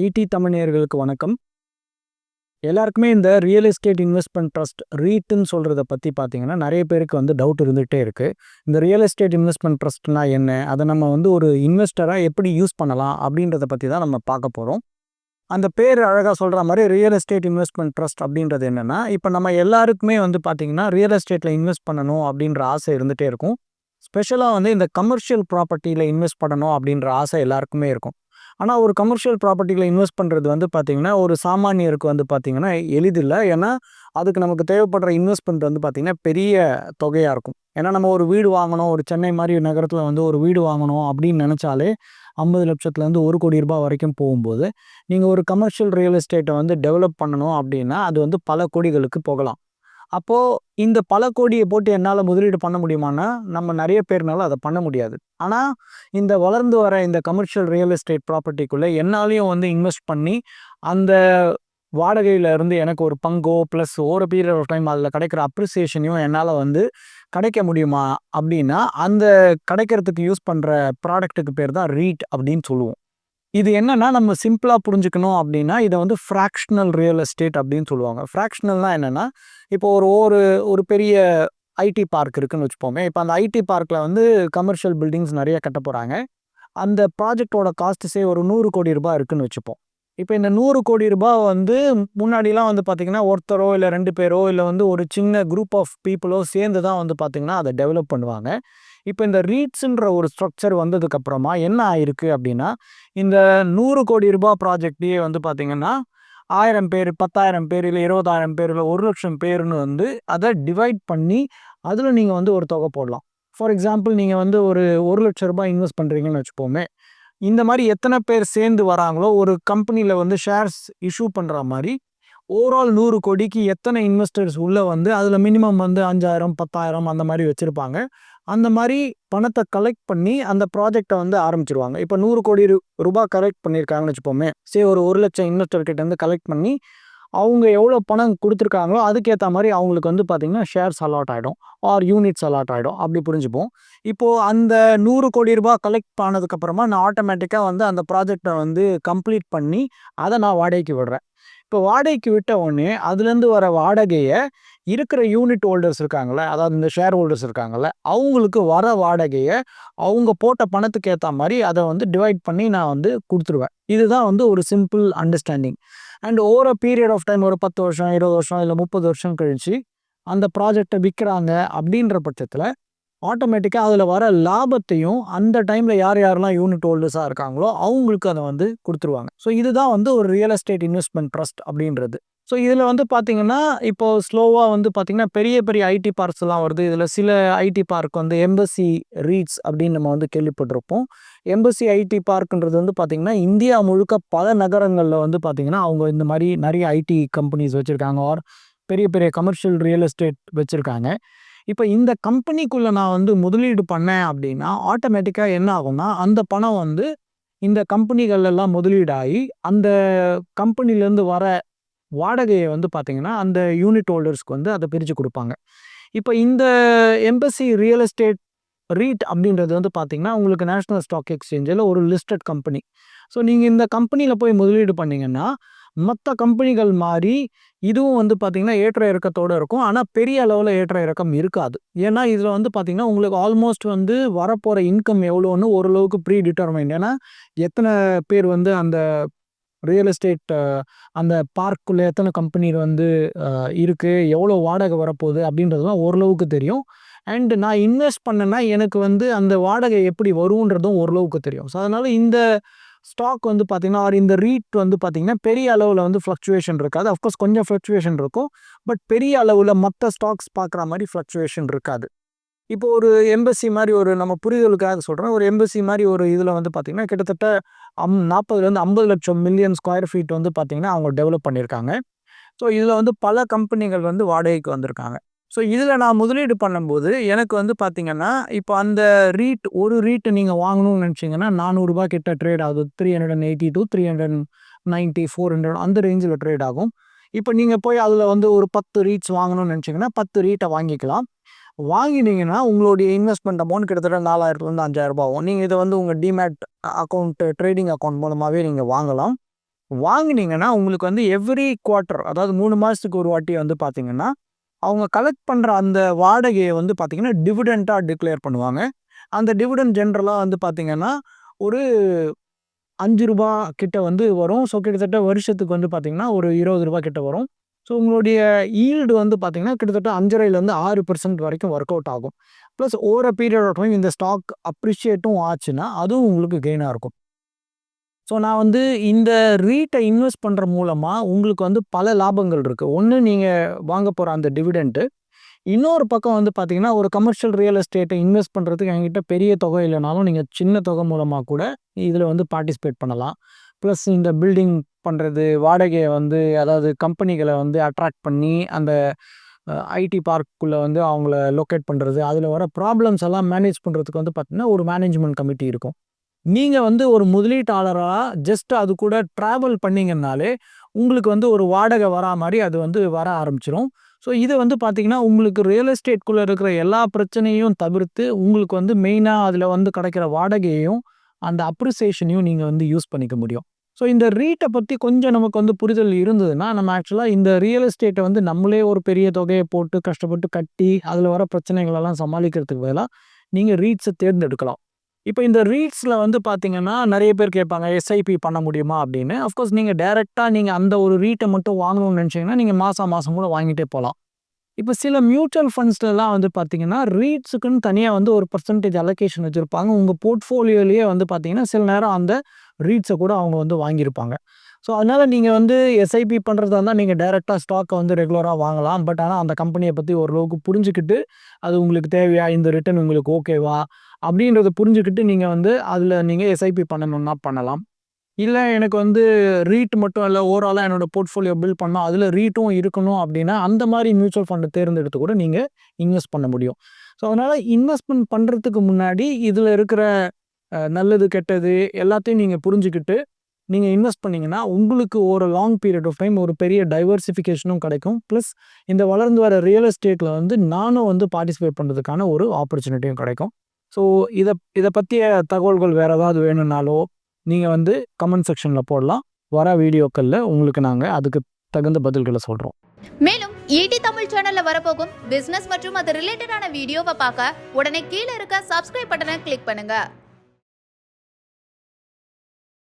ED தமிழர்களுக்கு வணக்கம். எல்லாருக்குமே இந்த ரியல் எஸ்டேட் இன்வெஸ்ட்மெண்ட் ட்ரஸ்ட் ரீட்டுன்னு சொல்கிறத பற்றி பார்த்தீங்கன்னா நிறைய பேருக்கு வந்து டவுட் இருந்துகிட்டே இருக்குது இந்த ரியல் எஸ்டேட் இன்வெஸ்ட்மெண்ட் ட்ரஸ்ட்னா என்ன? அதை நம்ம வந்து ஒரு இன்வெஸ்டராக எப்படி யூஸ் பண்ணலாம்? அப்படின்றத பற்றி தான் நம்ம பார்க்க போகிறோம் அந்த பேர் அழகாக சொல்கிற மாதிரி ரியல் எஸ்டேட் இன்வெஸ்ட்மெண்ட் ட்ரஸ்ட் அப்படின்றது என்னென்னா இப்போ நம்ம எல்லாருக்குமே வந்து பார்த்திங்கன்னா ரியல் எஸ்டேட்டில் இன்வெஸ்ட் பண்ணணும் அப்படின்ற ஆசை இருந்துகிட்டே இருக்கும். ஸ்பெஷலாக வந்து இந்த கமர்ஷியல் ப்ராப்பர்ட்டியில் இன்வெஸ்ட் பண்ணணும் அப்படின்ற ஆசை எல்லாருக்குமே இருக்கும். ஆனால் ஒரு கமர்ஷியல் ப்ராப்பர்ட்டிகளை இன்வெஸ்ட் பண்ணுறது வந்து பார்த்திங்கன்னா ஒரு சாமானியருக்கு வந்து பார்த்திங்கன்னா எளிதில்லை. ஏன்னா அதுக்கு நமக்கு தேவைப்படுற இன்வெஸ்ட்மெண்ட் வந்து பார்த்திங்கன்னா பெரிய தொகையாக இருக்கும். ஏன்னா நம்ம ஒரு வீடு வாங்கணும் ஒரு சென்னை மாதிரி நகரத்தில் வந்து ஒரு வீடு வாங்கணும் அப்படின்னு நினச்சாலே ஐம்பது லட்சத்துலேருந்து ஒரு கோடி ரூபாய் வரைக்கும் போகும்போது நீங்கள் ஒரு கமர்ஷியல் ரியல் எஸ்டேட்டை வந்து டெவலப் பண்ணணும் அப்படின்னா அது வந்து பல கோடிகளுக்கு போகலாம். அப்போது இந்த பல கோடியை போட்டு என்னால் முதலீடு பண்ண முடியுமானா நம்ம நிறைய பேர்னால அதை பண்ண முடியாது. ஆனால் இந்த வளர்ந்து வர இந்த கமர்ஷியல் ரியல் எஸ்டேட் ப்ராப்பர்ட்டிக்குள்ளே என்னாலையும் வந்து இன்வெஸ்ட் பண்ணி அந்த வாடகையில் இருந்து எனக்கு ஒரு பங்கோ ப்ளஸ் ஒரு பீரியட் ஆஃப் டைம் அதில் கிடைக்கிற அப்ரிசியேஷனையும் என்னால் வந்து கிடைக்க முடியுமா? அப்படின்னா அந்த கிடைக்கிறதுக்கு யூஸ் பண்ணுற ப்ராடக்ட்டுக்கு பேர் தான் ரீட் அப்படின்னு சொல்லுவோம். இது என்னன்னா நம்ம சிம்பிளாக புரிஞ்சுக்கணும் அப்படின்னா இதை வந்து ஃப்ராக்ஷனல் ரியல் எஸ்டேட் அப்படின்னு சொல்லுவாங்க. ஃப்ராக்ஷனல்னால் என்னென்னா இப்போ ஒரு ஒரு ஒரு பெரிய ஐடி பார்க் இருக்குன்னு வச்சுப்போமே. இப்போ அந்த ஐடி பார்க்கில் வந்து கமர்ஷியல் பில்டிங்ஸ் நிறைய கட்ட போகிறாங்க அந்த ப்ராஜெக்டோட காஸ்ட்ஸே ஒரு நூறு கோடி ரூபாய் இருக்குன்னு வச்சுப்போம். இப்போ இந்த நூறு கோடி ரூபாய் வந்து முன்னாடிலாம் வந்து பார்த்திங்கன்னா ஒருத்தரோ இல்லை ரெண்டு பேரோ இல்லை வந்து ஒரு சின்ன குரூப் ஆஃப் பீப்புளோ சேர்ந்து தான் வந்து பார்த்திங்கன்னா அதை டெவலப் பண்ணுவாங்க. இப்போ இந்த ரீட்ஸுன்ற ஒரு ஸ்ட்ரக்சர் வந்ததுக்கப்புறமா என்ன ஆயிருக்கு அப்படின்னா இந்த நூறு கோடி ரூபாய் ப்ராஜெக்டையே வந்து பார்த்திங்கன்னா ஆயிரம் பேர் பத்தாயிரம் பேர் இல்லை இருபதாயிரம் பேர் இல்லை ஒரு லட்சம் பேர்னு வந்து அதை டிவைட் பண்ணி அதில் நீங்கள் வந்து ஒரு தொகை போடலாம். ஃபார் எக்ஸாம்பிள் நீங்கள் வந்து ஒரு ஒரு லட்ச ரூபாய் இன்வெஸ்ட் பண்ணுறீங்கன்னு வச்சுப்போமே இந்த மாதிரி எத்தனை பேர் சேர்ந்து வராங்களோ ஒரு கம்பெனியில் வந்து ஷேர்ஸ் இஷ்யூ பண்ணுற மாதிரி ஓவரால் நூறு கோடிக்கு எத்தனை இன்வெஸ்டர்ஸ் உள்ளே வந்து அதில் மினிமம் வந்து அஞ்சாயிரம் பத்தாயிரம் அந்த மாதிரி வச்சுருப்பாங்க. அந்த மாதிரி பணத்தை கலெக்ட் பண்ணி அந்த ப்ராஜெக்டை வந்து ஆரம்பிச்சிருவாங்க. இப்போ நூறு கோடி ரூபாய் கலெக்ட் பண்ணியிருக்காங்கன்னு வச்சுப்போமே சரி ஒரு ஒரு லட்சம் இன்வெஸ்டர்கிட்டேருந்து வந்து கலெக்ட் பண்ணி அவங்க எவ்வளோ பணம் கொடுத்துருக்காங்களோ அதுக்கேற்ற மாதிரி அவங்களுக்கு வந்து பார்த்திங்கன்னா ஷேர்ஸ் அலாட் ஆகிடும் ஆர் யூனிட்ஸ் அலாட் ஆகிடும் அப்படி புரிஞ்சுப்போம். இப்போது அந்த நூறு கோடி ரூபாய் கலெக்ட் ஆனதுக்கப்புறமா நான் ஆட்டோமேட்டிக்காக வந்து அந்த ப்ராஜெக்டை வந்து கம்ப்ளீட் பண்ணி அதை நான் வாடகைக்கு விடுறேன். இப்போ வாடகைக்கு விட்ட உடனே அதுலேருந்து வர வாடகையை இருக்கிற யூனிட் ஹோல்டர்ஸ் இருக்காங்களே அதாவது இந்த ஷேர் ஹோல்டர்ஸ் இருக்காங்கல்ல அவங்களுக்கு வர வாடகையை அவங்க போட்ட பணத்துக்கு ஏற்ற மாதிரி அதை வந்து டிவைட் பண்ணி நான் வந்து கொடுத்துருவேன். இதுதான் வந்து ஒரு simple understanding and over period of time ஒரு பத்து வருஷம் இருபது வருஷம் இல்லை முப்பது வருஷம் கழித்து அந்த ப்ராஜெக்டை விற்கிறாங்க அப்படின்ற பட்சத்தில் ஆட்டோமேட்டிக்காக அதில் வர லாபத்தையும் அந்த டைமில் யார் யாரெல்லாம் யூனிட் ஹோல்டர்ஸாக இருக்காங்களோ அவங்களுக்கு அதை வந்து கொடுத்துருவாங்க. ஸோ இதுதான் வந்து ஒரு ரியல் எஸ்டேட் இன்வெஸ்ட்மெண்ட் ட்ரஸ்ட் அப்படின்றது. ஸோ இதில் வந்து பார்த்திங்கன்னா இப்போது ஸ்லோவாக வந்து பார்த்திங்கன்னா பெரிய பெரிய ஐடி பார்க்ஸ்லாம் வருது. இதில் சில ஐடி பார்க் வந்து எம்பசி ரீட்ஸ் அப்படின்னு நம்ம வந்து கேள்விப்பட்டிருப்போம். எம்பசி ஐடி பார்க்குன்றது வந்து பார்த்திங்கன்னா இந்தியா முழுக்க பல நகரங்களில் வந்து பார்த்திங்கன்னா அவங்க இந்த மாதிரி நிறைய ஐடி கம்பெனிஸ் வச்சுருக்காங்க ஆர் பெரிய பெரிய கமர்ஷியல் ரியல் எஸ்டேட் வச்சுருக்காங்க. இப்போ இந்த கம்பெனிக்குள்ளே நான் வந்து முதலீடு பண்ணேன் அப்படின்னா ஆட்டோமேட்டிக்காக என்ன ஆகும்னா அந்த பணம் வந்து இந்த கம்பெனிகள்லாம் முதலீடாகி அந்த கம்பெனிலேருந்து வர வாடகையை வந்து பார்த்திங்கன்னா அந்த யூனிட் ஹோல்டர்ஸ்க்கு வந்து அதை பிரித்து கொடுப்பாங்க. இப்போ இந்த எம்பசி ரியல் எஸ்டேட் ரீட் அப்படின்றது வந்து பார்த்திங்கன்னா உங்களுக்கு நேஷ்னல் ஸ்டாக் எக்ஸ்சேஞ்சில் ஒரு லிஸ்டட் கம்பெனி ஸோ நீங்கள் இந்த கம்பெனியில் போய் முதலீடு பண்ணிங்கன்னா மற்ற கம்பெனிகள் மாதிரி இதுவும் வந்து பார்த்திங்கன்னா ஏற்ற இறக்கத்தோடு இருக்கும். ஆனால் பெரிய அளவில் ஏற்ற இறக்கம் இருக்காது. ஏன்னா இதில் வந்து பார்த்திங்கன்னா உங்களுக்கு ஆல்மோஸ்ட் வந்து வரப்போகிற இன்கம் எவ்வளோன்னு ஓரளவுக்கு ப்ரீ டிட்டர்மைண்ட் ஏன்னா எத்தனை பேர் வந்து அந்த ரியல் எஸ்டேட் அந்த பார்க்குள்ளே எத்தனை கம்பெனி வந்து இருக்குது எவ்வளோ வாடகை வரப்போகுது அப்படின்றதுலாம் ஓரளவுக்கு தெரியும். அண்டு நான் இன்வெஸ்ட் பண்ணேன்னா எனக்கு வந்து அந்த வாடகை எப்படி வருன்றதும் ஓரளவுக்கு தெரியும். ஸோ அதனால் இந்த ஸ்டாக் வந்து பார்த்திங்கன்னா ஆர் இந்த ரீட் வந்து பார்த்திங்கன்னா பெரிய அளவில் வந்து ஃப்ளக்சுவேஷன் இருக்காது. அஃப்கோர்ஸ் கொஞ்சம் ஃப்ளக்சுவேஷன் இருக்கும். பட் பெரிய அளவில் மற்ற ஸ்டாக்ஸ் பார்க்குற மாதிரி ஃப்ளக்சுவேஷன் இருக்காது. இப்போ ஒரு எம்பசி மாதிரி ஒரு நம்ம புரிதலுக்காக சொல்கிறேன் ஒரு எம்பசி மாதிரி ஒரு இதில் வந்து பார்த்திங்கன்னா கிட்டத்தட்ட அம் நாற்பதுலேருந்து ஐம்பது லட்சம் மில்லியன் ஸ்கொயர் ஃபீட் வந்து பார்த்திங்கன்னா அவங்க டெவலப் பண்ணியிருக்காங்க. ஸோ இதில் வந்து பல கம்பெனிகள் வந்து வாடகைக்கு வந்திருக்காங்க. ஸோ இதில் நான் முதலீடு பண்ணும்போது எனக்கு வந்து பார்த்திங்கன்னா இப்போ அந்த ரீட் ஒரு ரீட்டு நீங்கள் வாங்கணும்னு நினச்சிங்கன்னா நானூறுரூபா கிட்ட ட்ரேட் ஆகுது. Three hundred and eighty two three hundred ninety four hundred அந்த ரேஞ்சில் ட்ரேட் ஆகும். இப்போ நீங்கள் போய் அதில் வந்து ஒரு பத்து ரீட்ஸ் வாங்கணும்னு நினச்சிங்கன்னா பத்து ரீட்டை வாங்கிக்கலாம். வாங்கினீங்கன்னா உங்களுடைய இன்வெஸ்ட்மெண்ட் அமௌண்ட் கிட்டத்தட்ட நாலாயிரத்துலேருந்து அஞ்சாயிரரூபா ஆகும். நீங்கள் இதை வந்து உங்கள் டிமேட் அக்கௌண்ட்டு ட்ரேடிங் அக்கௌண்ட் மூலமாகவே நீங்கள் வாங்கலாம். வாங்கினீங்கன்னா உங்களுக்கு வந்து எவ்ரி குவார்ட்டர் அதாவது மூணு மாதத்துக்கு ஒரு வாட்டி வந்து பார்த்தீங்கன்னா அவங்க கலெக்ட் பண்ணுற அந்த வாடகையை வந்து பார்த்திங்கன்னா டிவிடெண்ட்டாக டிக்ளேர் பண்ணுவாங்க. அந்த டிவிடெண்ட் ஜென்ரலாக வந்து பார்த்தீங்கன்னா ஒரு அஞ்சு ரூபா கிட்ட வந்து வரும். ஸோ கிட்டத்தட்ட வருஷத்துக்கு வந்து பார்த்திங்கன்னா ஒரு இருபது ரூபா கிட்ட வரும். ஸோ உங்களுடைய ஈல்டு வந்து பார்த்திங்கன்னா கிட்டத்தட்ட அஞ்சரைலேருந்து ஆறு பர்சன்ட் வரைக்கும் ஒர்க் அவுட் ஆகும். Plus over period of time இந்த ஸ்டாக் அப்ரிஷியேட்டும் ஆச்சுன்னா அதுவும் உங்களுக்கு கெயினாக இருக்கும். ஸோ நான் வந்து இந்த ரீட்டை இன்வெஸ்ட் பண்ணுற மூலமாக உங்களுக்கு வந்து பல லாபங்கள் இருக்குது ஒன்று நீங்கள் வாங்க போகிற அந்த டிவிடெண்ட்டு இன்னொரு பக்கம் வந்து பார்த்தீங்கன்னா ஒரு கமர்ஷியல் ரியல் எஸ்டேட்டை இன்வெஸ்ட் பண்ணுறதுக்கு என்கிட்ட பெரிய தொகை இல்லைனாலும் நீங்கள் சின்ன தொகை மூலமாக கூட இதில் வந்து பார்ட்டிசிபேட் பண்ணலாம். ப்ளஸ் இந்த பில்டிங் பண்ணுறது வாடகையை வந்து அதாவது கம்பெனிகளை வந்து அட்ராக்ட் பண்ணி அந்த ஐடி பார்க்குள்ளே வந்து அவங்கள லொக்கேட் பண்ணுறது அதில் வர ப்ராப்ளம்ஸ் எல்லாம் மேனேஜ் பண்ணுறதுக்கு வந்து பார்த்திங்கன்னா ஒரு மேனேஜ்மெண்ட் கமிட்டி இருக்கும். நீங்கள் வந்து ஒரு முதலீட்டாளராக ஜஸ்ட் அது கூட ட்ராவல் பண்ணிங்கன்னாலே உங்களுக்கு வந்து ஒரு வாடகை வரா மாதிரி அது வந்து வர ஆரம்பிச்சிடும் ஸோ இதை வந்து பார்த்திங்கன்னா உங்களுக்கு ரியல் எஸ்டேட்குள்ளே இருக்கிற எல்லா பிரச்சனையும் தவிர்த்து உங்களுக்கு வந்து மெயினாக அதில் வந்து கிடைக்கிற வாடகையையும் அந்த அப்ரிசியேஷனையும் நீங்கள் வந்து யூஸ் பண்ணிக்க முடியும். ஸோ இந்த ரீட்டை பற்றி கொஞ்சம் நமக்கு வந்து புரிதல் இருந்ததுன்னா நம்ம ஆக்சுவலாக இந்த ரியல் எஸ்டேட்டை வந்து நம்மளே ஒரு பெரிய தொகையை போட்டு கஷ்டப்பட்டு கட்டி அதில் வர பிரச்சனைகளெல்லாம் சமாளிக்கிறதுக்கு பதிலாக நீங்கள் ரீட்ஸை தேர்ந்தெடுக்கலாம். இப்போ இந்த ரீட்ஸில் வந்து பார்த்தீங்கன்னா நிறைய பேர் கேட்பாங்க எஸ்ஐபி பண்ண முடியுமா அப்படின்னு. அஃப்கோர்ஸ் நீங்கள் டேரெக்டாக நீங்கள் அந்த ஒரு ரீட்டை மட்டும் வாங்கணும்னு நினச்சிங்கன்னா நீங்கள் மாதம் மாதம் கூட வாங்கிட்டே போகலாம் இப்போ சில மியூச்சுவல் ஃபண்ட்ஸ்லாம் வந்து பார்த்தீங்கன்னா ரீட்ஸுக்குன்னு தனியாக வந்து ஒரு பர்சன்டேஜ் அலோகேஷன் வச்சுருப்பாங்க. உங்கள் போர்ட்ஃபோலியோலேயே வந்து பார்த்தீங்கன்னா சில நேரம் அந்த ரீட்ஸை கூட அவங்க வந்து வாங்கியிருப்பாங்க. ஸோ அதனால் நீங்கள் வந்து எஸ்ஐபி பண்ணுறதா இருந்தால் நீங்கள் டைரெக்டாக ஸ்டாக்கை வந்து ரெகுலராக வாங்கலாம். பட் ஆனால் அந்த கம்பெனியை பற்றி ஓரளவுக்கு புரிஞ்சுக்கிட்டு அது உங்களுக்கு தேவையா? இந்த ரிட்டர்ன் உங்களுக்கு ஓகேவா அப்படின்றத புரிஞ்சுக்கிட்டு நீங்கள் வந்து அதில் நீங்கள் எஸ்ஐபி பண்ணணும்னா பண்ணலாம். இல்லை எனக்கு வந்து ரீட் மட்டும் இல்லை ஓவராலாக என்னோடய போர்ட்ஃபோலியோ பில்ட் பண்ணால் அதில் ரீட்டும் இருக்கணும் அப்படின்னா அந்த மாதிரி மியூச்சுவல் ஃபண்டை தேர்ந்தெடுத்து கூட நீங்கள் இன்வெஸ்ட் பண்ண முடியும். ஸோ அதனால் இன்வெஸ்ட்மெண்ட் பண்ணுறதுக்கு முன்னாடி இதில் இருக்கிற நல்லது கெட்டது எல்லாத்தையும் நீங்கள் புரிஞ்சுக்கிட்டு நீங்கள் இன்வெஸ்ட் பண்ணிங்கன்னா உங்களுக்கு ஒரு லாங் பீரியட் ஆஃப் டைம் ஒரு பெரிய டைவர்சிஃபிகேஷனும் கிடைக்கும். ப்ளஸ் இந்த வளர்ந்து வர ரியல் எஸ்டேட்டில் வந்து நானும் வந்து பார்ட்டிசிபேட் பண்ணுறதுக்கான ஒரு ஆப்பர்ச்சுனிட்டியும் கிடைக்கும். ஸோ இதை இதை பற்றிய தகவல்கள் வேறு ஏதாவது வேணும்னாலோ நீங்கள் வந்து கமெண்ட் செக்ஷனில் போடலாம். வர வீடியோக்களில் உங்களுக்கு நாங்கள் அதுக்கு தகுந்த பதில்களை சொல்கிறோம் மேலும் ஈடி தமிழ் சேனல்ல வரப்போகும் பிசினஸ் மற்றும் அது ரிலேட்டடான வீடியோவை பார்க்க உடனே கீழே இருக்க சப்ஸ்கிரைப் பட்டனை கிளிக் பண்ணுங்க.